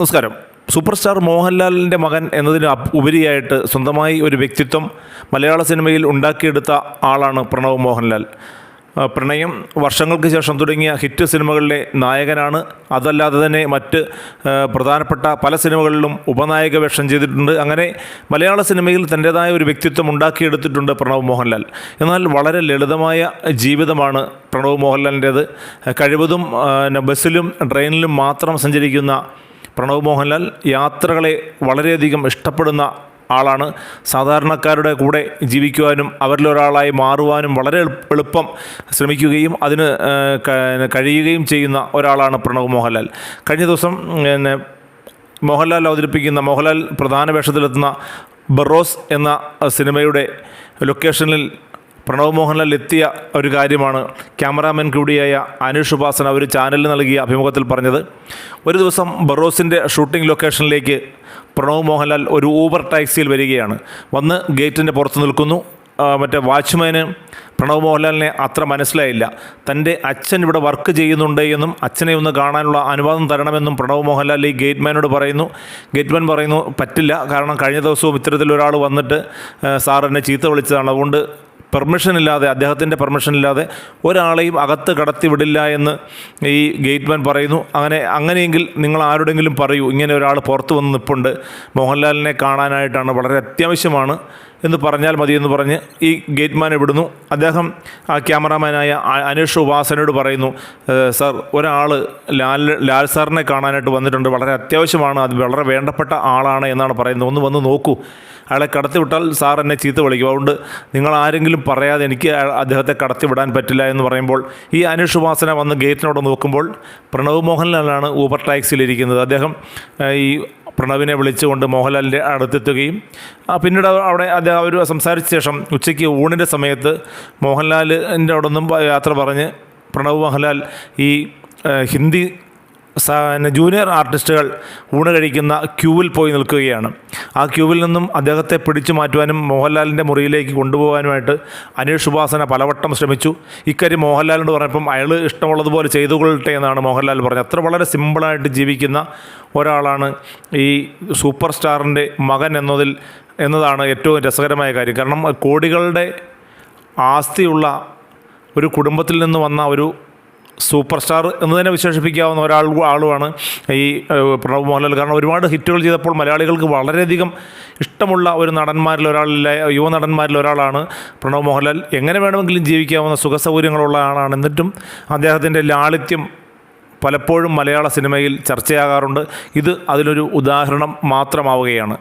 നമസ്കാരം. Super star മോഹൻലാലിന്റെ മകൻ എന്നതിന് ഉപരിയായിട്ട് സ്വന്തമായി ഒരു വ്യക്തിത്വം മലയാള സിനിമയിൽ ഉണ്ടാക്കിയെടുത്ത ആളാണ് പ്രണവ് മോഹൻലാൽ. പ്രണയം വർഷങ്ങൾക്ക് ശേഷം തുടങ്ങിയ ഹിറ്റ് സിനിമകളിലെ നായകനാണ്. അതല്ലാതെ തന്നെ മറ്റ് പ്രധാനപ്പെട്ട പല സിനിമകളിലും ഉപനായക വേഷം ചെയ്തിട്ടുണ്ട്. അങ്ങനെ മലയാള സിനിമയിൽ തന്റേതായ ഒരു വ്യക്തിത്വം ഉണ്ടാക്കിയെടുത്തിട്ടുണ്ട് പ്രണവ് മോഹൻലാൽ. എന്നാൽ വളരെ ലളിതമായ ജീവിതമാണ് പ്രണവ് മോഹൻലാലിന്റേത്. കഴിവതും ബസ്സിലും ട്രെയിനിലും മാത്രം സഞ്ചരിക്കുന്ന പ്രണവ് മോഹൻലാൽ യാത്രകളെ വളരെയധികം ഇഷ്ടപ്പെടുന്ന ആളാണ്. സാധാരണക്കാരുടെ കൂടെ ജീവിക്കുവാനും അവരിലൊരാളായി മാറുവാനും വളരെ എളുപ്പം ശ്രമിക്കുകയും അതിന് കഴിയുകയും ചെയ്യുന്ന ഒരാളാണ് പ്രണവ് മോഹൻലാൽ. കഴിഞ്ഞ ദിവസം മോഹൻലാൽ അവതരിപ്പിക്കുന്ന മോഹൻലാൽ പ്രധാന വേഷത്തിലെത്തുന്ന ബറോസ് എന്ന സിനിമയുടെ ലൊക്കേഷനിൽ പ്രണവ് മോഹൻലാൽ എത്തിയ ഒരു കാര്യമാണ്. ക്യാമറാമാൻ കൂടിയായ അനീഷ് ഉപാസന ഒരു ചാനലിൽ നൽകിയ അഭിമുഖത്തിൽ പറഞ്ഞത് ഒരു ദിവസം ബറോസിന്റെ ഷൂട്ടിംഗ് ലൊക്കേഷനിലേക്ക് പ്രണവ് മോഹൻലാൽ ഒരു ഊബർ ടാക്സിയിൽ വരികയാണ്. വന്ന് ഗേറ്റിന്റെ പുറത്ത് നിൽക്കുന്നു. മറ്റേ വാച്ച്മാന് പ്രണവ് മോഹൻലാലിനെ അത്ര മനസ്സിലായില്ല. തന്റെ അച്ഛൻ ഇവിടെ വർക്ക് ചെയ്യുന്നുണ്ട് എന്നും അച്ഛനെ ഒന്ന് കാണാനുള്ള അനുവാദം തരണമെന്നും പ്രണവ് മോഹൻലാൽ ഈ ഗേറ്റ്മാനോട് പറയുന്നു. ഗേറ്റ്മാൻ പറയുന്നു പറ്റില്ല. കാരണം കഴിഞ്ഞ ദിവസവും ഇത്തരത്തിലൊരാൾ വന്നിട്ട് സാർ എന്നെ ചീത്ത വിളിച്ചതാണ്. അതുകൊണ്ട് പെർമിഷൻ ഇല്ലാതെ അദ്ദേഹത്തിന്റെ പെർമിഷൻ ഇല്ലാതെ ഒരാളെയും അകത്ത് കടത്തി വിടില്ല എന്ന് ഈ ഗേറ്റ്മാൻ പറയുന്നു. അങ്ങനെ അങ്ങനെയെങ്കിൽ നിങ്ങൾ ആരോടെങ്കിലും പറയൂ ഇങ്ങനെ ഒരാൾ പുറത്ത് വന്ന് നിൽപ്പുണ്ട് മോഹൻലാലിനെ കാണാനായിട്ടാണ് വളരെ അത്യാവശ്യമാണ്. എന്ന് പറഞ്ഞാൽ മതി എന്ന് പറഞ്ഞ് ഈ ഗേറ്റ്മാൻ വിടുന്നു അദ്ദേഹം ആ ക്യാമറാമാനായ അനീഷ് ഉപാസനയോട് പറയുന്നു സർ ഒരാൾ ലാൽ ലാൽ സാറിനെ കാണാനായിട്ട് വന്നിട്ടുണ്ട്. വളരെ അത്യാവശ്യമാണ്. അത് വളരെ വേണ്ടപ്പെട്ട ആളാണ് എന്നാണ് പറയുന്നത്. ഒന്ന് വന്ന് നോക്കൂ. അയാളെ കടത്തിവിട്ടാൽ സാർ എന്നെ ചീത്ത വിളിക്കും. അതുകൊണ്ട് നിങ്ങൾ ആരെങ്കിലും പറയാതെ എനിക്ക് അദ്ദേഹത്തെ കടത്തിവിടാൻ പറ്റില്ല എന്ന് പറയുമ്പോൾ ഈ അനീഷ് ഉപാസന വന്ന് ഗേറ്റിനോട് നോക്കുമ്പോൾ പ്രണവ് മോഹൻലാലാണ് ഊബർ ടാക്സിയിലിരിക്കുന്നത്. അദ്ദേഹം ഈ പ്രണവിനെ വിളിച്ചുകൊണ്ട് മോഹൻലാലിന്റെ അടുത്തെത്തുകയും പിന്നീട് അവ- അവിടെ അദ്ദേഹം അവർ സംസാരിച്ച ശേഷം ഉച്ചയ്ക്ക് ഊണിന്റെ സമയത്ത് മോഹൻലാലിന്റെ അവിടെ നിന്നും യാത്ര പറഞ്ഞ് പ്രണവ് മോഹൻലാൽ ഈ ഹിന്ദി ജൂനിയർ ആർട്ടിസ്റ്റുകൾ ഊണ് കഴിക്കുന്ന ക്യൂവിൽ പോയി നിൽക്കുകയാണ്. ആ ക്യൂവിൽ നിന്നും അദ്ദേഹത്തെ പിടിച്ചു മാറ്റുവാനും മോഹൻലാലിന്റെ മുറിയിലേക്ക് കൊണ്ടുപോകാനുമായിട്ട് അനീഷ് ഉപാസന പലവട്ടം ശ്രമിച്ചു. ഇക്കാര്യം മോഹൻലാലിനോട് പറഞ്ഞപ്പം അയാൾ ഇഷ്ടമുള്ളതുപോലെ ചെയ്തു ചെയ്തുകൊള്ളട്ടെ എന്നാണ് മോഹൻലാൽ പറഞ്ഞത്. അത്ര വളരെ സിമ്പിളായിട്ട് ജീവിക്കുന്ന ഒരാളാണ് ഈ സൂപ്പർ സ്റ്റാറിന്റെ മകൻ എന്നതിൽ എന്നതാണ് ഏറ്റവും രസകരമായ കാര്യം. കാരണം കോടികളുടെ ആസ്തിയുള്ള ഒരു കുടുംബത്തിൽ നിന്ന് വന്ന ഒരു സൂപ്പർ സ്റ്റാർ എന്ന് തന്നെ വിശേഷിപ്പിക്കാവുന്ന ഒരാൾ ആളുമാണ് ഈ പ്രണവ് മോഹൻലാൽ. കാരണം ഒരുപാട് ഹിറ്റുകൾ ചെയ്തപ്പോൾ മലയാളികൾക്ക് വളരെയധികം ഇഷ്ടമുള്ള ഒരു നടന്മാരിൽ ഒരാളിലെ യുവ നടന്മാരിൽ ഒരാളാണ് പ്രണവ് മോഹൻലാൽ. എങ്ങനെ വേണമെങ്കിലും ജീവിക്കാവുന്ന സുഖസൗകര്യങ്ങളുള്ള ആളാണ്. എന്നിട്ടും അദ്ദേഹത്തിന്റെ ലാളിത്യം പലപ്പോഴും മലയാള സിനിമയിൽ ചർച്ചയാകാറുണ്ട്. ഇത് അതിലൊരു ഉദാഹരണം മാത്രമാവുകയാണ്.